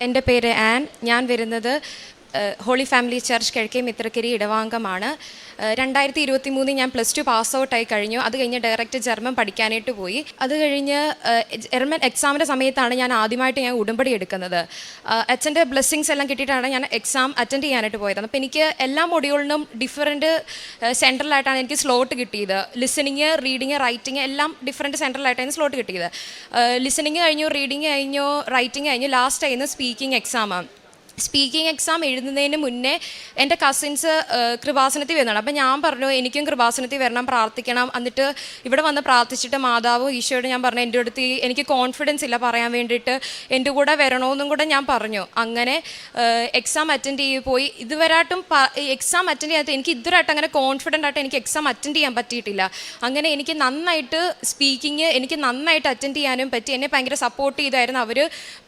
എന്റെ പേര് ആൻ. ഞാൻ വരുന്നത് ഹോളി ഫാമിലി ചർച്ച് കിഴക്കേ മിത്രക്കരി ഇടവാംഗമാണ്. രണ്ടായിരത്തി ഇരുപത്തി മൂന്നിൽ ഞാൻ പ്ലസ് ടു പാസ് ഔട്ടായി കഴിഞ്ഞു. അത് കഴിഞ്ഞ് ഡയറക്റ്റ് ജർമ്മൻ പഠിക്കാനായിട്ട് പോയി. അത് കഴിഞ്ഞ് ജർമ്മൻ എക്സാമിന്റെ സമയത്താണ് ഞാൻ ആദ്യമായിട്ട് ഞാൻ ഉടമ്പടി എടുക്കുന്നത്. അച്ഛന്റെ ബ്ലെസ്സിങ്സ് എല്ലാം കിട്ടിയിട്ടാണ് ഞാൻ എക്സാം അറ്റൻഡ് ചെയ്യാനായിട്ട് പോയത്. അപ്പോൾ എനിക്ക് എല്ലാ മൊഡ്യൂളിനും ഡിഫറന്റ് സെൻട്രലായിട്ടാണ് എനിക്ക് സ്ലോട്ട് കിട്ടിയത്. ലിസണിങ് റീഡിങ് റൈറ്റിങ് എല്ലാം ഡിഫറന്റ് സെൻട്രലായിട്ടാണ് സ്ലോട്ട് കിട്ടിയത്. ലിസണിങ് കഴിഞ്ഞു റീഡിങ് കഴിഞ്ഞു റൈറ്റിംഗ് കഴിഞ്ഞു ലാസ്റ്റ് ആയിരുന്നു സ്പീക്കിംഗ് എക്സാമാണ് സ്പീക്കിംഗ് എക്സാം എഴുതുന്നതിന് മുന്നേ എന്റെ കസിൻസ് കൃപാസനത്തിൽ വരുന്നതാണ്. അപ്പം ഞാൻ പറഞ്ഞു എനിക്കും കൃപാസനത്തിൽ വരണം പ്രാർത്ഥിക്കണം. എന്നിട്ട് ഇവിടെ വന്ന് പ്രാർത്ഥിച്ചിട്ട് മാതാവും ഈശോയോട് ഞാൻ പറഞ്ഞു എന്റെ അടുത്ത് എനിക്ക് കോൺഫിഡൻസ് ഇല്ല പറയാൻ വേണ്ടിയിട്ട്. എന്റെ കൂടെ വരണമെന്നും കൂടെ ഞാൻ പറഞ്ഞു. അങ്ങനെ എക്സാം അറ്റൻഡ് ചെയ്ത് പോയി. ഇതുവരായിട്ടും എക്സാം അറ്റൻഡ് ചെയ്യാത്ത എനിക്ക് ഇതുവരായിട്ട് അങ്ങനെ കോൺഫിഡന്റ് ആയിട്ട് എനിക്ക് എക്സാം അറ്റൻഡ് ചെയ്യാൻ പറ്റിയിട്ടില്ല. അങ്ങനെ എനിക്ക് നന്നായിട്ട് സ്പീക്കിങ് എനിക്ക് നന്നായിട്ട് അറ്റൻഡ് ചെയ്യാനും പറ്റി. എന്നെ ഭയങ്കര സപ്പോർട്ട് ചെയ്തായിരുന്നു അവർ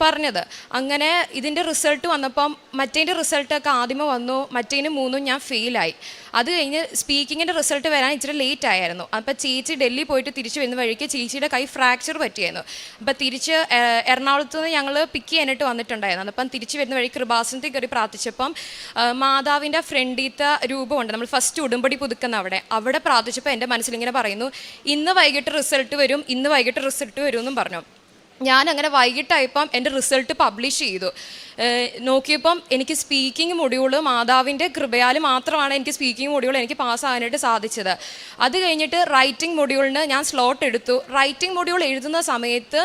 പറഞ്ഞത്. അങ്ങനെ ഇതിന്റെ റിസൾട്ട് വന്നപ്പം മറ്റേന്റെ റിസൾട്ടൊക്കെ ആദ്യമേ വന്നു മറ്റേന് മൂന്നും ഞാൻ ഫെയിലായി. അത് കഴിഞ്ഞ് സ്പീക്കിങ്ങിന്റെ റിസൾട്ട് വരാൻ ഇച്ചിരി ലേറ്റ് ആയിരുന്നു അപ്പം ചേച്ചി ഡൽഹി പോയിട്ട് തിരിച്ചു വരുന്ന വഴിക്ക് ചേച്ചിയുടെ കൈ ഫ്രാക്ചർ പറ്റിയായിരുന്നു. അപ്പം തിരിച്ച് എറണാകുളത്ത് നിന്ന് ഞങ്ങൾ പിക്ക് ചെയ്യാനായിട്ട് വന്നിട്ടുണ്ടായിരുന്നു. അപ്പം തിരിച്ച് വരുന്ന വഴി കൃപാസനത്തിൽ കയറി പ്രാർത്ഥിച്ചപ്പം മാതാവിന്റെ ഫ്രണ്ടീത്ത രൂപമുണ്ട്. നമ്മൾ ഫസ്റ്റ് ഉടുമ്പടി പുതുക്കുന്ന അവിടെ. അവിടെ പ്രാർത്ഥിച്ചപ്പോൾ എന്റെ മനസ്സിലിങ്ങനെ പറയുന്നു ഇന്ന് വൈകിട്ട് റിസൾട്ട് വരും ഇന്ന് വൈകിട്ട് റിസൾട്ട് വരും എന്നും പറഞ്ഞു. ഞാൻ അങ്ങനെ വൈകിട്ടായപ്പം എന്റെ റിസൾട്ട് പബ്ലിഷ് ചെയ്തു. നോക്കിയപ്പം എനിക്ക് സ്പീക്കിംഗ് മൊഡ്യൂൾ മാതാവിന്റെ കൃപയാൽ മാത്രമാണ് എനിക്ക് സ്പീക്കിംഗ് മൊഡ്യൂൾ എനിക്ക് പാസ്സാകാനായിട്ട് സാധിച്ചത്. അത് കഴിഞ്ഞിട്ട് റൈറ്റിംഗ് മൊഡ്യൂളിന് ഞാൻ സ്ലോട്ട് എടുത്തു. റൈറ്റിംഗ് മൊഡ്യൂൾ എഴുതുന്ന സമയത്ത്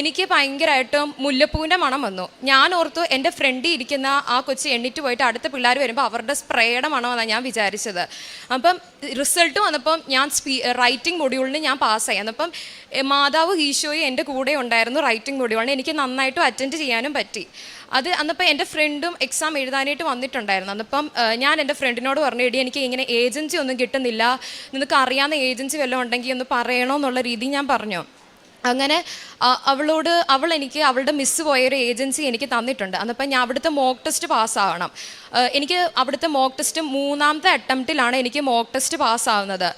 എനിക്ക് ഭയങ്കരമായിട്ടും മുല്ലപ്പൂവിന്റെ മണം വന്നു. ഞാൻ ഓർത്തു എന്റെ ഫ്രണ്ടിൽ ഇരിക്കുന്ന ആ കൊച്ചി എണ്ണിറ്റ് പോയിട്ട് അടുത്ത പിള്ളേർ വരുമ്പോൾ അവരുടെ സ്പ്രേയുടെ മണമെന്നാണ് ഞാൻ വിചാരിച്ചത്. അപ്പം റിസൾട്ട് വന്നപ്പം ഞാൻ സ്പീ റൈറ്റിംഗ് മൊഡ്യൂളിന് ഞാൻ പാസ്സായി എന്നപ്പം എ, മാതാവ് ഈശോയും എന്റെ കൂടെ ഉണ്ടായിരുന്നു റൈറ്റിംഗ് മൊഡ്യൂളിന് എനിക്ക് നന്നായിട്ടും അറ്റൻഡ് ചെയ്യാനും പറ്റി. അത് അന്നപ്പോൾ എന്റെ ഫ്രണ്ടും എക്സാം എഴുതാനായിട്ട് വന്നിട്ടുണ്ടായിരുന്നു. അന്നപ്പം ഞാൻ എന്റെ ഫ്രണ്ടിനോട് പറഞ്ഞു എടി എനിക്ക് ഇങ്ങനെ ഏജൻസി ഒന്നും കിട്ടുന്നില്ല. നിനക്ക് അറിയാവുന്ന ഏജൻസി വല്ലതും ഉണ്ടെങ്കിൽ ഒന്ന് പറയണോ എന്നുള്ള രീതി ഞാൻ പറഞ്ഞു. അങ്ങനെ അവളോട് അവൾ എനിക്ക് അവളുടെ മിസ് പോയ ഒരു ഏജൻസി എനിക്ക് തന്നിട്ടുണ്ട്. അന്നപ്പം ഞാൻ അവിടുത്തെ മോക്ക് ടെസ്റ്റ് പാസ്സാവണം. എനിക്ക് അവിടുത്തെ മോക്ക് ടെസ്റ്റ് മൂന്നാമത്തെ അറ്റംപ്റ്റിലാണ് എനിക്ക് മോക്ക് ടെസ്റ്റ് പാസ്സാവുന്നത്.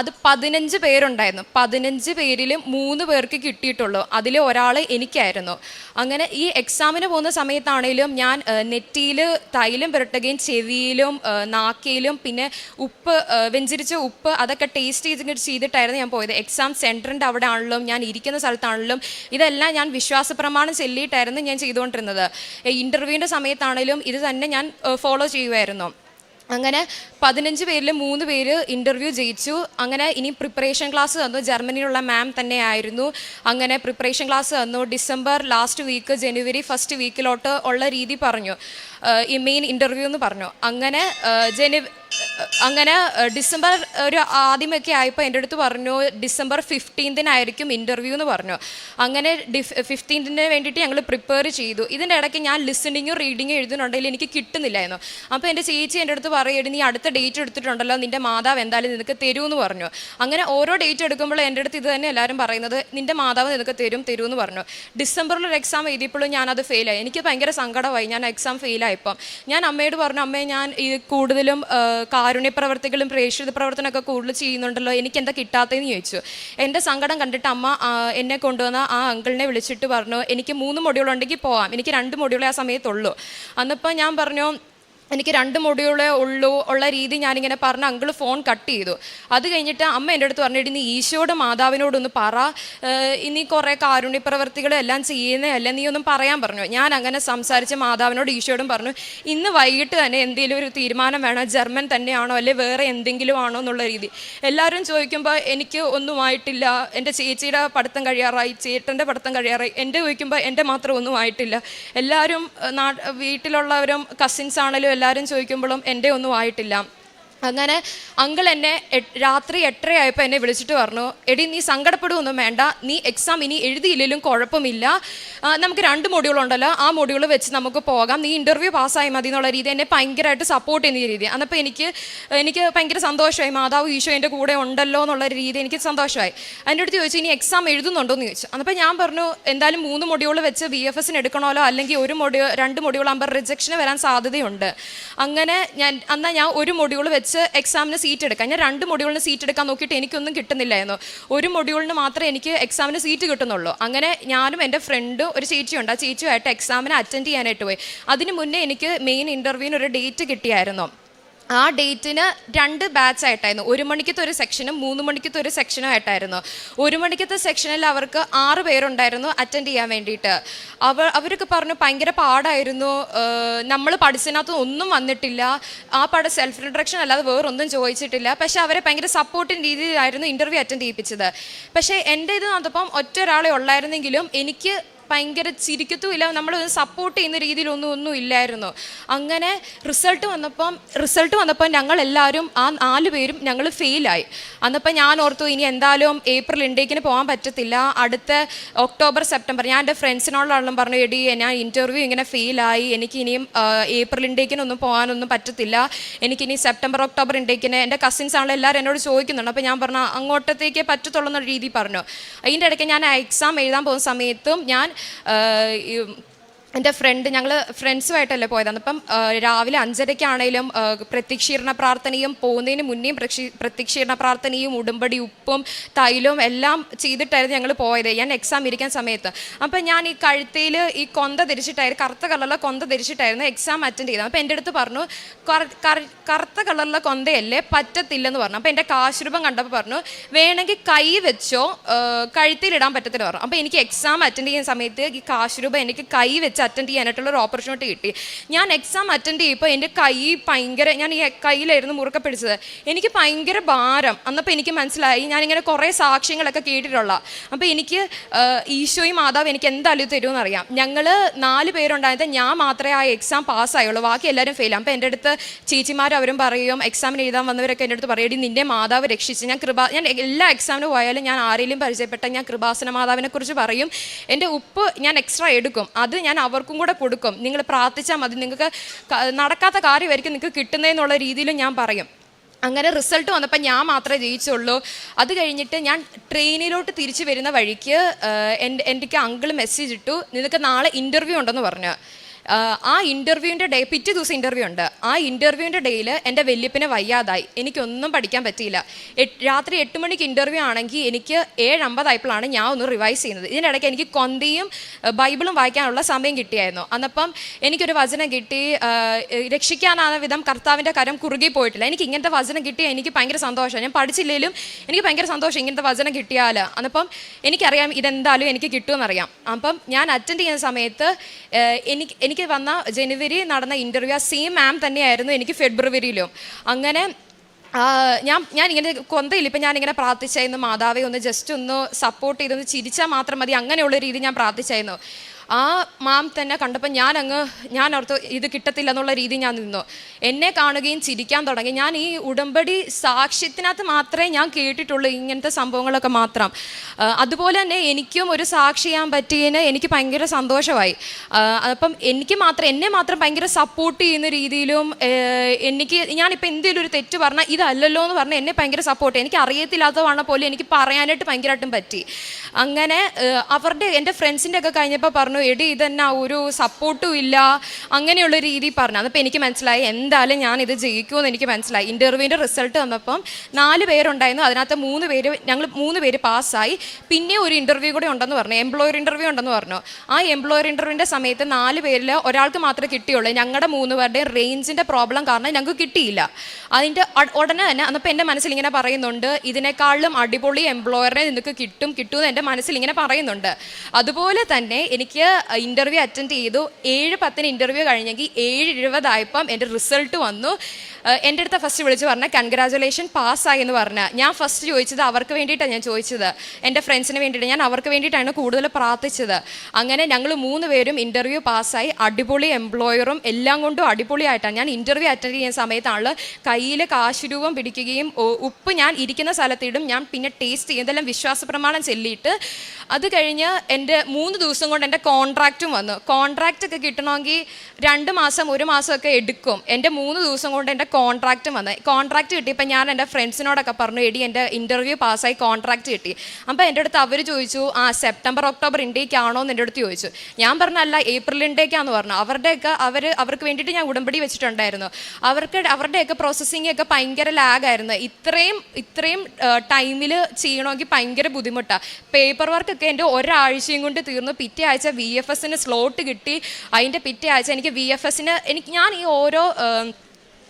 അത് പതിനഞ്ച് പേരുണ്ടായിരുന്നു. പതിനഞ്ച് പേരിൽ മൂന്ന് പേർക്ക് കിട്ടിയിട്ടുള്ളൂ. അതിൽ ഒരാൾ എനിക്കായിരുന്നു. അങ്ങനെ ഈ എക്സാമിന് പോകുന്ന സമയത്താണേലും ഞാൻ നെറ്റിയിൽ തൈലം പുരട്ടുകയും ചെവിയിലും നാക്കയിലും പിന്നെ ഉപ്പ് വെഞ്ചരിച്ച ഉപ്പ് അതൊക്കെ ടേസ്റ്റ് ചെയ്തിട്ട് ചെയ്തിട്ടായിരുന്നു ഞാൻ പോയത്. എക്സാം സെന്ററിന്റെ അവിടെ ആണല്ലോ ഞാൻ ഇരിക്കുന്ന സ്ഥലത്താണെങ്കിലും ഇതെല്ലാം ഞാൻ വിശ്വാസ പ്രമാണം ചൊല്ലിയിട്ടായിരുന്നു ഞാൻ ചെയ്തുകൊണ്ടിരുന്നത്. ഇന്റർവ്യൂവിന്റെ സമയത്താണെങ്കിലും ഇത് തന്നെ ഞാൻ ഫോളോ ചെയ്യുമായിരുന്നു അങ്ങനെ പതിനഞ്ച് പേരിൽ മൂന്ന് പേര് ഇന്റർവ്യൂ ജയിച്ചു. അങ്ങനെ ഇനി പ്രിപ്പറേഷൻ ക്ലാസ് തന്നു. ജർമ്മനിയിലുള്ള മാം തന്നെ ആയിരുന്നു അങ്ങനെ പ്രിപ്പറേഷൻ ക്ലാസ് തന്നു. December last week January first വീക്കിലോട്ട് ഉള്ള രീതി പറഞ്ഞു. ഈ മെയിൻ ഇന്റർവ്യൂ എന്ന് പറഞ്ഞു. അങ്ങനെ ജനു അങ്ങനെ ഡിസംബർ ഒരു ആദ്യമൊക്കെ ആയപ്പോൾ എന്റെ അടുത്ത് പറഞ്ഞു ഡിസംബർ ഫിഫ്റ്റീൻതിനായിരിക്കും ഇന്റർവ്യൂ എന്ന് പറഞ്ഞു. അങ്ങനെ ഡിഫ് ഫിഫ്റ്റീൻതിന് വേണ്ടിയിട്ട് ഞങ്ങൾ പ്രിപ്പയർ ചെയ്തു. ഇതിന്റെ ഇടയ്ക്ക് ഞാൻ ലിസണിങ്ങും റീഡിങ്ങും എഴുതുന്നുണ്ടെങ്കിൽ എനിക്ക് കിട്ടുന്നില്ലായിരുന്നു. അപ്പോൾ എന്റെ ചേച്ചി എന്റെ അടുത്ത് പറയുന്നത് നീ അടുത്ത ഡേറ്റ് എടുത്തിട്ടുണ്ടല്ലോ നിന്റെ മാതാവ് എന്തായാലും നിനക്ക് തരുമെന്ന് പറഞ്ഞു. അങ്ങനെ ഓരോ ഡേറ്റ് എടുക്കുമ്പോൾ എന്റെ അടുത്ത് ഇത് തന്നെ എല്ലാവരും പറയുന്നത് നിന്റെ മാതാവ് നിനക്ക് തരും തരൂ എന്ന് പറഞ്ഞു. ഡിസംബറിൽ ഒരു എക്സാം എഴുതിയപ്പോഴും ഞാനത് ഫെയിലായി എനിക്ക് ഭയങ്കര സങ്കടമായി. ഞാൻ എക്സാം ഫെയിലായപ്പം ഞാൻ അമ്മയോട് പറഞ്ഞു അമ്മയെ ഞാൻ ഈ കൂടുതലും കാരുണ്യ പ്രവർത്തികളും പ്രേക്ഷിത പ്രവർത്തനമൊക്കെ കൂടുതൽ ചെയ്യുന്നുണ്ടല്ലോ എനിക്ക് എന്താ കിട്ടാത്തതെന്ന് ചോദിച്ചു. എന്റെ സങ്കടം കണ്ടിട്ട് അമ്മ എന്നെ കൊണ്ടുവന്ന ആ അങ്കിളിനെ വിളിച്ചിട്ട് പറഞ്ഞു എനിക്ക് മൂന്ന് മൊഡ്യൂൾ ഉണ്ടെങ്കിൽ പോവാം എനിക്ക് രണ്ട് മൊഡ്യൂളേ ആ സമയത്തുള്ളൂ. അന്നിപ്പോൾ ഞാൻ പറഞ്ഞു എനിക്ക് രണ്ട് മുടികളെ ഉള്ളൂ ഉള്ള രീതി ഞാനിങ്ങനെ പറഞ്ഞ അങ്കിൾ ഫോൺ കട്ട് ചെയ്തു. അത് കഴിഞ്ഞിട്ട് അമ്മ എന്റെ അടുത്ത് പറഞ്ഞിട്ട് നീ ഈശോയുടെ മാതാവിനോടൊന്ന് പറ. ഇനി കുറേ കാരുണ്യപ്രവർത്തികളും എല്ലാം ചെയ്യുന്നതല്ല നീ ഒന്നും പറയാൻ പറഞ്ഞു. ഞാൻ അങ്ങനെ സംസാരിച്ച് മാതാവിനോട് ഈശോയോടും പറഞ്ഞു ഇന്ന് വൈകിട്ട് തന്നെ എന്തെങ്കിലും ഒരു തീരുമാനം വേണം. ജർമ്മൻ തന്നെയാണോ അല്ലെ വേറെ എന്തെങ്കിലും ആണോ എന്നുള്ള രീതി. എല്ലാവരും ചോദിക്കുമ്പോൾ എനിക്ക് ഒന്നും ആയിട്ടില്ല. എന്റെ ചേച്ചിയുടെ പഠിത്തം കഴിയാറായി ചേട്ടന്റെ പഠിത്തം കഴിയാറായി. എന്റെ ചോദിക്കുമ്പോൾ എന്റെ മാത്രം ഒന്നും ആയിട്ടില്ല. എല്ലാവരും വീട്ടിലുള്ളവരും കസിൻസ് ആണെങ്കിലും എല്ലാവരും ചോദിക്കുമ്പോഴും എന്റെ ഒന്നും ആയിട്ടില്ല. അങ്ങനെ അങ്കിൾ എന്നെ രാത്രി എട്ടരയായപ്പോൾ എന്നെ വിളിച്ചിട്ട് പറഞ്ഞു എടി നീ സങ്കടപ്പെടുകയൊന്നും വേണ്ട നീ എക്സാം ഇനി എഴുതിയില്ലെങ്കിലും കുഴപ്പമില്ല. നമുക്ക് രണ്ട് മൊഡ്യൂൾ ഉണ്ടല്ലോ ആ മൊഡ്യൂൾ വെച്ച് നമുക്ക് പോകാം. നീ ഇന്റർവ്യൂ പാസ്സായി മതി എന്നുള്ള രീതി എന്നെ ഭയങ്കരമായിട്ട് സപ്പോർട്ട് ചെയ്യുന്ന രീതി. അന്നപ്പോൾ എനിക്ക് എനിക്ക് ഭയങ്കര സന്തോഷമായി. മാതാവ് ഈശോ എന്റെ കൂടെ ഉണ്ടല്ലോ എന്നുള്ള രീതി എനിക്ക് സന്തോഷമായി. അതിന്റെ അടുത്ത് ചോദിച്ചു ഇനി എക്സാം എഴുതുന്നുണ്ടോ എന്ന് ചോദിച്ചു. അന്നപ്പോൾ ഞാൻ പറഞ്ഞു എന്തായാലും മൂന്ന് മൊഡ്യൂൾ വെച്ച് വി എഫ് എസിന് എടുക്കണമല്ലോ അല്ലെങ്കിൽ ഒരു മൊഡ്യൂൾ രണ്ട് മൊഡ്യൂൾ ആകുമ്പോൾ റിജക്ഷന് വരാൻ സാധ്യതയുണ്ട്. അങ്ങനെ ഞാൻ അന്നാ ഞാൻ ഒരു മൊഡ്യൂൾ വെച്ച് വെച്ച് എക്സാമിന് സീറ്റ് എടുക്കാം. ഞാൻ രണ്ട് മൊഡ്യൂളിന് സീറ്റ് എടുക്കാൻ നോക്കിയിട്ട് എനിക്കൊന്നും കിട്ടുന്നില്ലായിരുന്നു. ഒരു മൊഡ്യൂളിന് മാത്രമേ എനിക്ക് എക്സാമിന് സീറ്റ് കിട്ടുന്നുള്ളൂ. അങ്ങനെ ഞാനും എന്റെ ഫ്രണ്ടും ഒരു ചേച്ചിയുണ്ട്. ആ ചേച്ചിയുമായിട്ട് എക്സാമിന് അറ്റൻഡ് ചെയ്യാനായിട്ട് പോയി. അതിന് മുന്നേ എനിക്ക് മെയിൻ ഇന്റർവ്യൂവിന് ഒരു ഡേറ്റ് കിട്ടിയായിരുന്നു. ആ ഡേറ്റിന് രണ്ട് ബാച്ച് ആയിട്ടായിരുന്നു. ഒരു മണിക്കത്തെ ഒരു സെക്ഷനും മൂന്ന് മണിക്കത്തെ ഒരു സെക്ഷനും ആയിട്ടായിരുന്നു. ഒരു മണിക്കത്തെ സെക്ഷനിൽ അവർക്ക് ആറ് പേരുണ്ടായിരുന്നു അറ്റൻഡ് ചെയ്യാൻ വേണ്ടിയിട്ട്. അവർ അവരൊക്കെ പറഞ്ഞു ഭയങ്കര പാടായിരുന്നു. നമ്മൾ പഠിച്ചതിനകത്ത് ഒന്നും വന്നിട്ടില്ല. ആ പാട് സെൽഫ് ഇൻട്രഡക്ഷൻ അല്ലാതെ വേറൊന്നും ചോദിച്ചിട്ടില്ല. പക്ഷെ അവരെ ഭയങ്കര സപ്പോർട്ടിന്റെ രീതിയിലായിരുന്നു ഇന്റർവ്യൂ അറ്റൻഡ് ചെയ്യിപ്പിച്ചത്. പക്ഷേ എന്റെ ഇത് നടന്നപ്പം ഒറ്റ ഒരാളെ ഉള്ളായിരുന്നെങ്കിലും എനിക്ക് ഭയങ്കര ചിരിക്കത്തുമില്ല. നമ്മൾ സപ്പോർട്ട് ചെയ്യുന്ന രീതിയിലൊന്നും ഒന്നും ഇല്ലായിരുന്നു. അങ്ങനെ റിസൾട്ട് വന്നപ്പം റിസൾട്ട് വന്നപ്പോൾ ഞങ്ങൾ എല്ലാവരും ആ നാല് പേരും ഞങ്ങൾ ഫെയിലായി അന്നപ്പോൾ ഞാൻ ഓർത്തു ഇനി എന്തായാലും ഏപ്രിൽ ഇൻഡേക്കിന് പോകാൻ പറ്റത്തില്ല. അടുത്ത ഒക്ടോബർ സെപ്റ്റംബർ ഞാൻ എന്റെ ഫ്രണ്ട്സിനോടാണെങ്കിലും പറഞ്ഞു എടി ഞാൻ ഇന്റർവ്യൂ ഇങ്ങനെ ഫെയിലായി എനിക്ക് ഇനിയും ഏപ്രിൽ ഇൻഡേക്കിനൊന്നും പോകാനൊന്നും പറ്റത്തില്ല. എനിക്കിനി സെപ്റ്റംബർ ഒക്ടോബർ ഇൻഡേക്കിന് എന്റെ കസിൻസ് ആണല്ലോ എല്ലാവരും എന്നോട് ചോദിക്കുന്നുണ്ട്. അപ്പോൾ ഞാൻ പറഞ്ഞു അങ്ങോട്ടത്തേക്ക് പറ്റത്തുള്ളൂ രീതി പറഞ്ഞു. അതിന്റെ ഇടയ്ക്ക് ഞാൻ എക്സാം എഴുതാൻ പോകുന്ന സമയത്തും ഞാൻ е, എന്റെ ഫ്രണ്ട് ഞങ്ങൾ ഫ്രണ്ട്സുമായിട്ടല്ലേ പോയതാണ്. അപ്പം രാവിലെ അഞ്ചരയ്ക്കാണേലും പ്രത്യക്ഷീരണ പ്രാർത്ഥനയും പോകുന്നതിന് മുന്നേയും പ്രക്ഷി പ്രത്യക്ഷീകരണ പ്രാർത്ഥനയും ഉടുമ്പടി ഉപ്പും തൈലവും എല്ലാം ചെയ്തിട്ടായിരുന്നു ഞങ്ങൾ പോയത്. ഞാൻ എക്സാം ഇരിക്കാൻ സമയത്ത്. അപ്പം ഞാൻ ഈ കഴുത്തയിൽ ഈ കൊന്ത ധരിച്ചിട്ടായിരുന്നു കറുത്ത കളറിലെ കൊന്ത ധരിച്ചിട്ടായിരുന്നു എക്സാം അറ്റൻഡ് ചെയ്തത്. അപ്പം എന്റെ അടുത്ത് പറഞ്ഞു "കറ- കറ- കറുത്ത കളറിലെ കൊന്തയല്ലേ പറ്റത്തില്ലെന്ന് പറഞ്ഞു. അപ്പം എന്റെ കാശുരൂപം കണ്ടപ്പോൾ പറഞ്ഞു വേണമെങ്കിൽ കൈ വെച്ചോ കഴുത്തിലിടാൻ പറ്റത്തില്ല പറഞ്ഞു. അപ്പം എനിക്ക് എക്സാം അറ്റൻഡ് ചെയ്യുന്ന സമയത്ത് ഈ കാശുരൂപം എനിക്ക് കൈ വെച്ച് അറ്റൻഡ് ചെയ്യാനായിട്ടുള്ള ഒരു ഓപ്പർച്യൂണിറ്റി കിട്ടി. ഞാൻ എക്സാം അറ്റൻഡ് ചെയ്യുമ്പോൾ എന്റെ കൈ ഭയങ്കര ഞാൻ ഈ കയ്യിലായിരുന്നു മുറുക്കെ പിടിച്ചത്. എനിക്ക് ഭയങ്കര ഭാരം. അന്നപ്പോൾ എനിക്ക് മനസ്സിലായി ഞാനിങ്ങനെ കുറേ സാക്ഷ്യങ്ങളൊക്കെ കേട്ടിട്ടുള്ള. അപ്പോൾ എനിക്ക് ഈശോയും മാതാവ് എനിക്ക് എന്തായാലും തരുമെന്ന് അറിയാം. ഞങ്ങൾ നാല് പേരുണ്ടായത് ഞാൻ മാത്രമേ ആ എക്സാം പാസ്സായുള്ളൂ ബാക്കി എല്ലാവരും ഫെയിൽ അപ്പോൾ എന്റെ അടുത്ത് ചേച്ചിമാരും അവരും പറയും എക്സാമിന് എഴുതാൻ വന്നവരൊക്കെ എന്റെ അടുത്ത് പറയും നിന്റെ മാതാവ് രക്ഷിച്ച്. ഞാൻ കൃപ ഞാൻ എല്ലാ എക്സാമിനും പോയാലും ഞാൻ ആരെങ്കിലും പരിചയപ്പെട്ട ഞാൻ കൃപാസന മാതാവിനെ കുറിച്ച് പറയും. എന്റെ ഉപ്പ് ഞാൻ എക്സ്ട്രാ എടുക്കും. അത് ഞാൻ അവർക്കും കൂടെ കൊടുക്കും. നിങ്ങൾ പ്രാർത്ഥിച്ചാൽ മതി. നിങ്ങൾക്ക് നടക്കാത്ത കാര്യമായിരിക്കും നിങ്ങൾക്ക് കിട്ടുന്നതെന്നുള്ള രീതിയിൽ ഞാൻ പറയും. അങ്ങനെ റിസൾട്ട് വന്നപ്പോൾ ഞാൻ മാത്രമേ ജയിച്ചുള്ളൂ. അത് കഴിഞ്ഞിട്ട് ഞാൻ ട്രെയിനിലോട്ട് തിരിച്ചു വരുന്ന വഴിക്ക് എന്റെ എനിക്ക് അങ്കിൾ മെസ്സേജ് ഇട്ടു. നിനക്ക് നാളെ ഇന്റർവ്യൂ ഉണ്ടെന്ന് പറഞ്ഞു. ആ ഇന്റർവ്യൂവിന്റെ ഡേ പിറ്റേ ദിവസം ഇന്റർവ്യൂ ഉണ്ട്. ആ ഇന്റർവ്യൂവിന്റെ ഡേയിൽ എന്റെ വല്യപ്പിനെ വയ്യാതായി. എനിക്കൊന്നും പഠിക്കാൻ പറ്റിയില്ല. രാത്രി എട്ട് മണിക്ക് ഇന്റർവ്യൂ ആണെങ്കിൽ എനിക്ക് ഏഴ് അമ്പതായപ്പോഴാണ് ഞാൻ ഒന്ന് റിവൈസ് ചെയ്യുന്നത്. ഇതിനിടയ്ക്ക് എനിക്ക് കൊന്തയും ബൈബിളും വായിക്കാനുള്ള സമയം കിട്ടിയായിരുന്നു. അന്നപ്പം എനിക്കൊരു വചനം കിട്ടി രക്ഷിക്കാനാണ് വിധം കർത്താവിന്റെ കരം കുറുകി പോയിട്ടില്ല. എനിക്ക് ഇങ്ങനത്തെ വചനം കിട്ടിയാൽ എനിക്ക് ഭയങ്കര സന്തോഷം. ഞാൻ പഠിച്ചില്ലെങ്കിലും എനിക്ക് ഭയങ്കര സന്തോഷം ഇങ്ങനത്തെ വചനം കിട്ടിയാൽ. അന്നപ്പം എനിക്കറിയാം ഇതെന്തായാലും എനിക്ക് കിട്ടുമെന്നറിയാം. അപ്പം ഞാൻ അറ്റൻഡ് ചെയ്യുന്ന സമയത്ത് എനിക്ക് എനിക്ക് വന്ന ജനുവരി നടന്ന ഇന്റർവ്യൂ ആ സെയിം മാം തന്നെയായിരുന്നു എനിക്ക് ഫെബ്രുവരിയിലും. അങ്ങനെ ഞാൻ ഞാൻ ഇങ്ങനെ കൊന്തയില്ല. ഇപ്പം ഞാനിങ്ങനെ പ്രാർത്ഥിച്ചായിരുന്നു മാതാവെ ഒന്ന് ജസ്റ്റ് ഒന്ന് സപ്പോർട്ട് ചെയ്തൊന്ന് ചിരിച്ചാൽ മാത്രം മതി. അങ്ങനെയുള്ള രീതി ഞാൻ പ്രാർത്ഥിച്ചായിരുന്നു. ആ മാം തന്നെ കണ്ടപ്പോൾ ഞാൻ അങ്ങ് ഞാൻ ഓർത്തു ഇത് കിട്ടത്തില്ല എന്നുള്ള രീതി ഞാൻ നിന്നു. എന്നെ കാണുകയും ചിരിക്കാൻ തുടങ്ങി. ഞാൻ ഈ ഉടമ്പടി സാക്ഷ്യത്തിനകത്ത് മാത്രമേ ഞാൻ കേട്ടിട്ടുള്ളൂ ഇങ്ങനത്തെ സംഭവങ്ങളൊക്കെ മാത്രം. അതുപോലെ തന്നെ എനിക്കും ഒരു സാക്ഷിയാൻ പറ്റിയതിന് എനിക്ക് ഭയങ്കര സന്തോഷമായി. അപ്പം എനിക്ക് മാത്രം എന്നെ മാത്രം ഭയങ്കര സപ്പോർട്ട് ചെയ്യുന്ന രീതിയിലും എനിക്ക് ഞാനിപ്പോൾ എന്തെങ്കിലും ഒരു തെറ്റ് പറഞ്ഞാൽ ഇതല്ലല്ലോ എന്ന് പറഞ്ഞാൽ എന്നെ ഭയങ്കര സപ്പോർട്ട് എനിക്ക് അറിയത്തില്ലാത്തതാണ് പോലും എനിക്ക് പറയാനായിട്ട് ഭയങ്കരമായിട്ടും പറ്റി. അങ്ങനെ അവരുടെ എന്റെ ഫ്രണ്ട്സിന്റെ ഒക്കെ കഴിഞ്ഞപ്പോൾ പറഞ്ഞു എടി ഇതെന്നാ ഒരു സപ്പോർട്ടും ഇല്ല. അങ്ങനെയുള്ള രീതി പറഞ്ഞു. അതപ്പോൾ എനിക്ക് മനസ്സിലായി എന്തായാലും ഞാൻ ഇത് ജയിക്കുമെന്ന് എനിക്ക് മനസ്സിലായി. ഇന്റർവ്യൂവിന്റെ റിസൾട്ട് വന്നപ്പം നാല് പേരുണ്ടായിരുന്നു. അതിനകത്ത് മൂന്ന് പേര് ഞങ്ങൾ മൂന്ന് പേര് പാസ്സായി. പിന്നെ ഒരു ഇന്റർവ്യൂ കൂടെ ഉണ്ടെന്ന് പറഞ്ഞു. എംപ്ലോയർ ഇന്റർവ്യൂ ഉണ്ടെന്ന് പറഞ്ഞു. ആ എംപ്ലോയർ ഇന്റർവ്യൂവിന്റെ സമയത്ത് നാല് പേരിൽ ഒരാൾക്ക് മാത്രമേ കിട്ടിയുള്ളൂ. ഞങ്ങളുടെ മൂന്ന് പേരുടെയും റേഞ്ചിന്റെ പ്രോബ്ലം കാരണം ഞങ്ങൾക്ക് കിട്ടിയില്ല. അതിന്റെ ഉടനെ തന്നെ അന്നപ്പോൾ എന്റെ മനസ്സിൽ ഇങ്ങനെ പറയുന്നുണ്ട്. ഇതിനേക്കാളും അടിപൊളി എംപ്ലോയറിനെ നിനക്ക് കിട്ടും കിട്ടുമെന്ന് എന്റെ മനസ്സിൽ ഇങ്ങനെ പറയുന്നുണ്ട്. അതുപോലെ തന്നെ എനിക്ക് ഇന്റർവ്യൂ അറ്റൻഡ് ചെയ്തു. ഏഴ് പത്തിന് ഇന്റർവ്യൂ കഴിഞ്ഞെങ്കിൽ ഏഴ് ഇരുപതായപ്പം എന്റെ റിസൾട്ട് വന്നു. എന്റെ അടുത്ത് ഫസ്റ്റ് വിളിച്ച് പറഞ്ഞ കൺഗ്രാജുലേഷൻ പാസ്സായി എന്ന് പറഞ്ഞ. ഞാൻ ഫസ്റ്റ് ചോദിച്ചത് അവർക്ക് വേണ്ടിയിട്ടാണ് ഞാൻ ചോദിച്ചത്. എന്റെ ഫ്രണ്ട്സിന് വേണ്ടിയിട്ട്. ഞാൻ അവർക്ക് വേണ്ടിയിട്ടാണ് കൂടുതൽ പ്രാർത്ഥിച്ചത്. അങ്ങനെ ഞങ്ങൾ മൂന്ന് പേരും ഇന്റർവ്യൂ പാസ്സായി അടിപൊളി എംപ്ലോയറും എല്ലാം കൊണ്ടും അടിപൊളിയായിട്ടാണ് ഞാൻ ഇന്റർവ്യൂ അറ്റൻഡ് ചെയ്യുന്ന സമയത്താണ് കയ്യിൽ കാശുരൂപം പിടിക്കുകയും ഉപ്പ് ഞാൻ ഇരിക്കുന്ന സ്ഥലത്തിടും ഞാൻ പിന്നെ ടേസ്റ്റ് ചെയ്യും. ഇതെല്ലാം വിശ്വാസ പ്രമാണം ചെല്ലിയിട്ട്. അത് കഴിഞ്ഞ് എന്റെ മൂന്ന് ദിവസം കൊണ്ട് എന്റെ കോൺട്രാക്റ്റും വന്നു. കോൺട്രാക്റ്റ് ഒക്കെ കിട്ടണമെങ്കിൽ രണ്ട് മാസം ഒരു മാസമൊക്കെ എടുക്കും. എന്റെ മൂന്ന് ദിവസം കൊണ്ട് എന്റെ കോൺട്രാക്റ്റും വന്നത് കോൺട്രാക്റ്റ് കിട്ടിയപ്പോൾ ഞാൻ എന്റെ ഫ്രണ്ട്സിനോടൊക്കെ പറഞ്ഞു എടി എന്റെ ഇന്റർവ്യൂ പാസ്സായി കോൺട്രാക്റ്റ് കിട്ടി. അപ്പോൾ എന്റെ അടുത്ത് അവർ ചോദിച്ചു ആ സെപ്റ്റംബർ ഒക്ടോബർ ഇന്ത്യക്കാണോ? എന്ന് എന്റെ അടുത്ത് ചോദിച്ചു. ഞാൻ പറഞ്ഞല്ല ഏപ്രിൽ ഇൻടേക്കാന്ന് പറഞ്ഞു. അവരുടെയൊക്കെ അവർ അവർക്ക് വേണ്ടിയിട്ട് ഞാൻ ഉടമ്പടി വെച്ചിട്ടുണ്ടായിരുന്നു. അവർക്ക് അവരുടെയൊക്കെ പ്രോസസ്സിംഗ് ഒക്കെ ഭയങ്കര ലാഗായിരുന്നു ഇത്രയും ഇത്രയും ടൈമിൽ ചെയ്യണമെങ്കിൽ ഭയങ്കര ബുദ്ധിമുട്ടാണ് പേപ്പർ വർക്കൊക്കെ എന്റെ ഒരാഴ്ചയും കൊണ്ട് തീർന്നു. പിറ്റേ ആഴ്ച വി എഫ് എസിന് സ്ലോട്ട് കിട്ടി. അതിന്റെ പിറ്റേ ആഴ്ച എനിക്ക് വി എഫ് എസിന് എനിക്ക് ഞാൻ ഈ ഓരോ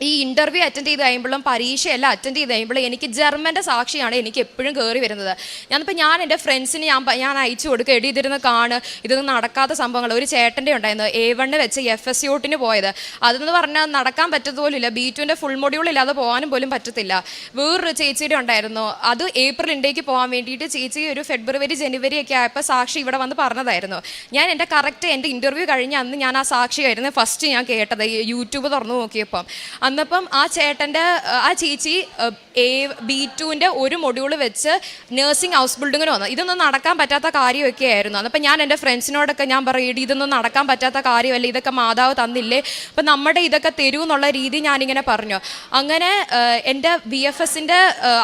ഈ ഇന്റർവ്യൂ അറ്റൻഡ് ചെയ്ത് കഴിയുമ്പോഴും പരീക്ഷയെല്ലാം അറ്റൻഡ് ചെയ്ത് കഴിയുമ്പോഴും എനിക്ക് ജർമ്മന്റെ സാക്ഷിയാണ് എനിക്ക് എപ്പോഴും കയറി വരുന്നത്. ഞാനിപ്പോൾ ഞാൻ എന്റെ ഫ്രണ്ട്സിന് ഞാൻ ഞാൻ അയച്ചു കൊടുക്കുക എടി ഇതിരുന്ന് കാണ് ഇതൊന്നും നടക്കാത്ത സംഭവങ്ങൾ ഒരു ചേട്ടന്റെ ഉണ്ടായിരുന്നു എ വണ്ണ് വെച്ച് എഫ് എസ് യൂട്ടിന് പോയത്. അതെന്ന് പറഞ്ഞാൽ നടക്കാൻ പറ്റത്തുപോലില്ല ബി ടുവിന്റെ ഫുൾ മൊഡ്യൂൾ ഇല്ലാതെ പോകാനും പോലും പറ്റത്തില്ല. വേറൊരു ചേച്ചിയുടെ ഉണ്ടായിരുന്നു അത് ഏപ്രിൽ പോകാൻ വേണ്ടിയിട്ട് ചേച്ചി ഒരു ഫെബ്രുവരി ജനുവരി ഒക്കെ ആയപ്പോൾ സാക്ഷി ഇവിടെ വന്ന് പറഞ്ഞതായിരുന്നു. ഞാൻ എന്റെ കറക്റ്റ് എന്റെ ഇന്റർവ്യൂ കഴിഞ്ഞ അന്ന് ഞാൻ ആ സാക്ഷിയായിരുന്നു ഫസ്റ്റ് ഞാൻ കേട്ടത് യൂട്യൂബ് തുറന്നു നോക്കിയപ്പം. അന്നപ്പം ആ ചേട്ടന്റെ ആ ചേച്ചി എ ബി ടുവിന്റെ ഒരു മൊഡ്യൂൾ വെച്ച് നേഴ്സിംഗ് ഹൗസ് ബിൽഡിങ്ങിന് വന്നു. ഇതൊന്നും നടക്കാൻ പറ്റാത്ത കാര്യമൊക്കെ ആയിരുന്നു. അന്നപ്പം ഞാൻ എന്റെ ഫ്രണ്ട്സിനോടൊക്കെ ഞാൻ പറയും ഇതൊന്നും നടക്കാൻ പറ്റാത്ത കാര്യമല്ല ഇതൊക്കെ മാതാവ് തന്നില്ലേ? അപ്പം നമ്മുടെ ഇതൊക്കെ തരൂ എന്നുള്ള രീതി ഞാനിങ്ങനെ പറഞ്ഞു. അങ്ങനെ എന്റെ ബി എഫ് എസിന്റെ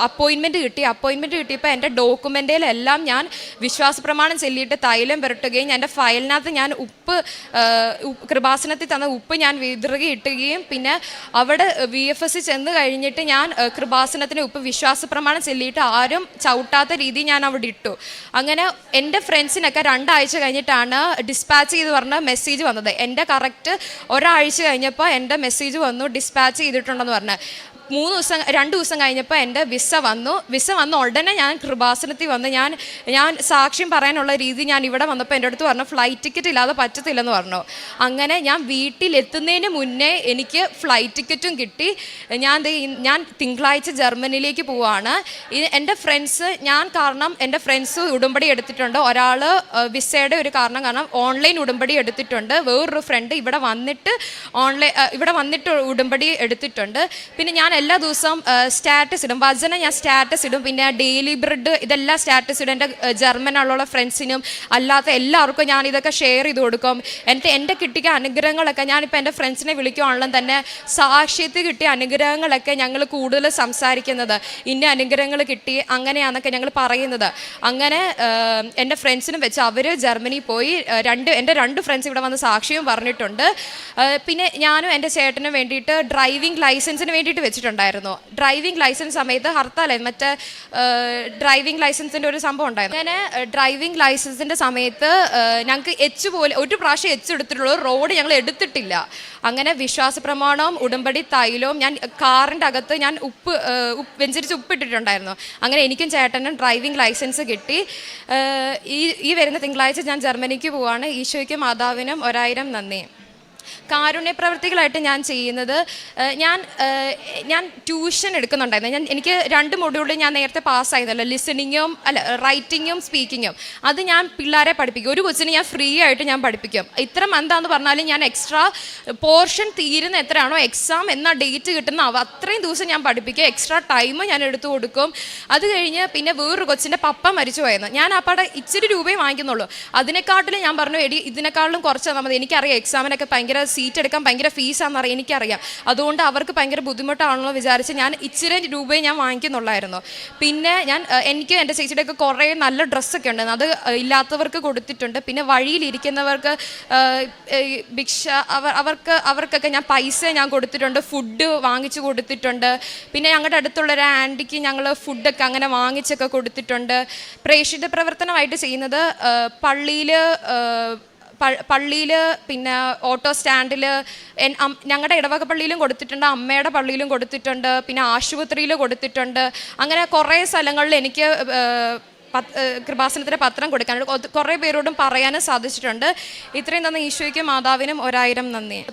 അപ്പോയിൻമെന്റ് കിട്ടി. അപ്പോയിൻമെന്റ് കിട്ടിയപ്പോൾ എന്റെ ഡോക്യുമെന്റിലെല്ലാം ഞാൻ വിശ്വാസ പ്രമാണം ചെല്ലിയിട്ട് തൈലം പുരട്ടുകയും എന്റെ ഫയലിനകത്ത് ഞാൻ ഉപ്പ് കൃപാസനത്തിൽ തന്ന ഉപ്പ് ഞാൻ വിതറുകയിട്ടുകയും പിന്നെ അവിടെ വി എഫ് എസ് ചെന്ന് കഴിഞ്ഞിട്ട് ഞാൻ കൃപാസനത്തിന് ഉപ്പ് വിശ്വാസ പ്രമാണം ചെല്ലിയിട്ട് ആരും ചവിട്ടാത്ത രീതി ഞാൻ അവിടെ ഇട്ടു. അങ്ങനെ എന്റെ ഫ്രണ്ട്സിനൊക്കെ രണ്ടാഴ്ച കഴിഞ്ഞിട്ടാണ് ഡിസ്പാച്ച് ചെയ്ത് പറഞ്ഞ മെസ്സേജ് വന്നത്. എന്റെ കറക്റ്റ് ഒരാഴ്ച കഴിഞ്ഞപ്പോൾ എന്റെ മെസ്സേജ് വന്നു ഡിസ്പാച്ച് ചെയ്തിട്ടുണ്ടെന്ന് പറഞ്ഞ്. മൂന്ന് ദിവസം രണ്ട് ദിവസം കഴിഞ്ഞപ്പോൾ എന്റെ വിസ വന്നു. വിസ വന്ന ഉടനെ ഞാൻ കൃപാസനത്തിൽ വന്ന് ഞാൻ ഞാൻ സാക്ഷ്യം പറയാനുള്ള രീതി ഞാൻ ഇവിടെ വന്നപ്പോൾ എന്റെ അടുത്ത് പറഞ്ഞു ഫ്ലൈറ്റ് ടിക്കറ്റ് ഇല്ലാതെ പറ്റത്തില്ലെന്ന് പറഞ്ഞു. അങ്ങനെ ഞാൻ വീട്ടിലെത്തുന്നതിന് മുന്നേ എനിക്ക് ഫ്ലൈറ്റ് ടിക്കറ്റും കിട്ടി. ഞാൻ ഞാൻ തിങ്കളാഴ്ച ജർമ്മനിയിലേക്ക് പോവാണ്. എന്റെ ഫ്രണ്ട്സ് ഞാൻ കാരണം എന്റെ ഫ്രണ്ട്സ് ഉടമ്പടി എടുത്തിട്ടുണ്ട്. ഒരാൾ വിസയുടെ ഒരു കാരണം കാരണം ഓൺലൈൻ ഉടമ്പടി എടുത്തിട്ടുണ്ട്. വേറൊരു ഫ്രണ്ട് ഇവിടെ വന്നിട്ട് ഓൺലൈൻ ഇവിടെ വന്നിട്ട് ഉടമ്പടി എടുത്തിട്ടുണ്ട്. പിന്നെ ഞാൻ എല്ലാ ദിവസവും സ്റ്റാറ്റസ് ഇടും. വചനം ഞാൻ സ്റ്റാറ്റസ് ഇടും. പിന്നെ ഡെയിലി ബ്രെഡ് ഇതെല്ലാം സ്റ്റാറ്റസ് ഇടും. എന്റെ ജർമ്മനുള്ള ഫ്രണ്ട്സിനും അല്ലാത്ത എല്ലാവർക്കും ഞാൻ ഇതൊക്കെ ഷെയർ ചെയ്ത് കൊടുക്കും. എന്റെ എന്റെ കിട്ടിയ അനുഗ്രഹങ്ങളൊക്കെ ഞാനിപ്പോൾ എന്റെ ഫ്രണ്ട്സിനെ വിളിക്കുവാണെങ്കിലും തന്നെ സാക്ഷ്യത്തിൽ കിട്ടിയ അനുഗ്രഹങ്ങളൊക്കെ ഞങ്ങൾ കൂടുതൽ സംസാരിക്കുന്നത്. ഇന്ന അനുഗ്രഹങ്ങൾ കിട്ടി അങ്ങനെയാണെന്നൊക്കെ ഞങ്ങൾ പറയുന്നത്. അങ്ങനെ എന്റെ ഫ്രണ്ട്സിനും വെച്ച് അവർ ജർമ്മനി പോയി രണ്ട് എന്റെ രണ്ട് ഫ്രണ്ട്സ് ഇവിടെ വന്ന് സാക്ഷ്യവും പറഞ്ഞിട്ടുണ്ട്. പിന്നെ ഞാനും എന്റെ ചേട്ടനും വേണ്ടിയിട്ട് ഡ്രൈവിംഗ് ലൈസൻസിന് വേണ്ടിയിട്ട് വെച്ചിട്ടുണ്ടായിരുന്നു ഡ്രൈവിംഗ് ലൈസൻസ് സമയത്ത് ഹർത്താലായിരുന്നു മറ്റേ ഡ്രൈവിംഗ് ലൈസൻസിന്റെ ഒരു സംഭവം ഉണ്ടായിരുന്നു. അങ്ങനെ ഡ്രൈവിംഗ് ലൈസൻസിന്റെ സമയത്ത് ഞങ്ങൾക്ക് എച്ച് പോലെ ഒരു പ്രാവശ്യം എച്ച് എടുത്തിട്ടുള്ളൂ. റോഡ് ഞങ്ങൾ എടുത്തിട്ടില്ല. അങ്ങനെ വിശ്വാസ പ്രമാണവും ഉടമ്പടി തൈലവും ഞാൻ കാറിന്റെ അകത്ത് ഞാൻ ഉപ്പ് ഉപ്പ് വെഞ്ചരിച്ച് ഉപ്പിട്ടിട്ടുണ്ടായിരുന്നു. അങ്ങനെ എനിക്കും ചേട്ടനും ഡ്രൈവിംഗ് ലൈസൻസ് കിട്ടി. ഈ ഈ വരുന്ന തിങ്കളാഴ്ച ഞാൻ ജർമ്മനിക്ക് പോവാണ്. ഈശോയ്ക്കും മാതാവിനും ഒരായിരം നന്ദി. കാരുണ്യ പ്രവർത്തികളായിട്ട് ഞാൻ ചെയ്യുന്നത് ഞാൻ ഞാൻ ട്യൂഷൻ എടുക്കുന്നുണ്ടായിരുന്നു. ഞാൻ എനിക്ക് രണ്ട് മൊഡ്യൂളിൽ ഞാൻ നേരത്തെ പാസ്സായിരുന്നല്ലോ ലിസണിങ്ങും അല്ല റൈറ്റിങ്ങും സ്പീക്കിങ്ങും. അത് ഞാൻ പിള്ളേരെ പഠിപ്പിക്കും. ഒരു കൊച്ചിനെ ഞാൻ ഫ്രീ ആയിട്ട് ഞാൻ പഠിപ്പിക്കും. ഇത്ര മന്താന്ന് പറഞ്ഞാലും ഞാൻ എക്സ്ട്രാ പോർഷൻ തീരുന്ന എത്രയാണോ എക്സാം എന്ന ഡേറ്റ് കിട്ടുന്ന അത്രയും ദിവസം ഞാൻ പഠിപ്പിക്കും. എക്സ്ട്രാ ടൈം ഞാൻ എടുത്തു കൊടുക്കും. അത് കഴിഞ്ഞ് പിന്നെ വേറൊരു കൊച്ചിന്റെ പപ്പ മരിച്ചു പോയെന്ന്. ഞാൻ അപ്പാടെ ഇച്ചിരി രൂപയും വാങ്ങിക്കുന്നുള്ളൂ. അതിനെക്കാട്ടിലും ഞാൻ പറഞ്ഞു എടി ഇതിനെക്കാട്ടിലും കുറച്ച് തന്നാൽ മതി. എനിക്കറിയാം എക്സാമിനൊക്കെ ഭയങ്കര സീറ്റ് എടുക്കാൻ ഭയങ്കര ഫീസാണെന്ന് അറിയാം എനിക്കറിയാം. അതുകൊണ്ട് അവർക്ക് ഭയങ്കര ബുദ്ധിമുട്ടാണല്ലോ വിചാരിച്ച് ഞാൻ ഇച്ചിരി രൂപയെ ഞാൻ വാങ്ങിക്കുന്നുള്ളായിരുന്നു. പിന്നെ ഞാൻ എനിക്ക് എന്റെ ചേച്ചിയുടെയൊക്കെ കുറേ നല്ല ഡ്രസ്സൊക്കെ ഉണ്ട് അത് ഇല്ലാത്തവർക്ക് കൊടുത്തിട്ടുണ്ട്. പിന്നെ വഴിയിലിരിക്കുന്നവർക്ക് ഭിക്ഷ അവർ അവർക്ക് അവർക്കൊക്കെ ഞാൻ പൈസ ഞാൻ കൊടുത്തിട്ടുണ്ട് ഫുഡ് വാങ്ങിച്ചു കൊടുത്തിട്ടുണ്ട്. പിന്നെ ഞങ്ങളുടെ അടുത്തുള്ള ഒരു ആന്റിക്ക് ഞങ്ങൾ ഫുഡൊക്കെ അങ്ങനെ വാങ്ങിച്ചൊക്കെ കൊടുത്തിട്ടുണ്ട്. പ്രേക്ഷിത പ്രവർത്തനമായിട്ട് ചെയ്യുന്നത് പള്ളിയിൽ പള്ളിയിൽ പിന്നെ ഓട്ടോ സ്റ്റാൻഡിൽ ഞങ്ങളുടെ ഇടവക പള്ളിയിലും കൊടുത്തിട്ടുണ്ട് അമ്മയുടെ പള്ളിയിലും കൊടുത്തിട്ടുണ്ട് പിന്നെ ആശുപത്രിയിൽ കൊടുത്തിട്ടുണ്ട്. അങ്ങനെ കുറേ സ്ഥലങ്ങളിൽ എനിക്ക് കൃപാസനത്തിന്റെ പത്രം കൊടുക്കാനുണ്ട്. കുറേ പേരോടും പറയാനും സാധിച്ചിട്ടുണ്ട്. ഇത്രയും തന്നെ ഈശോയ്ക്കും മാതാവിനും ഒരായിരം നന്ദി.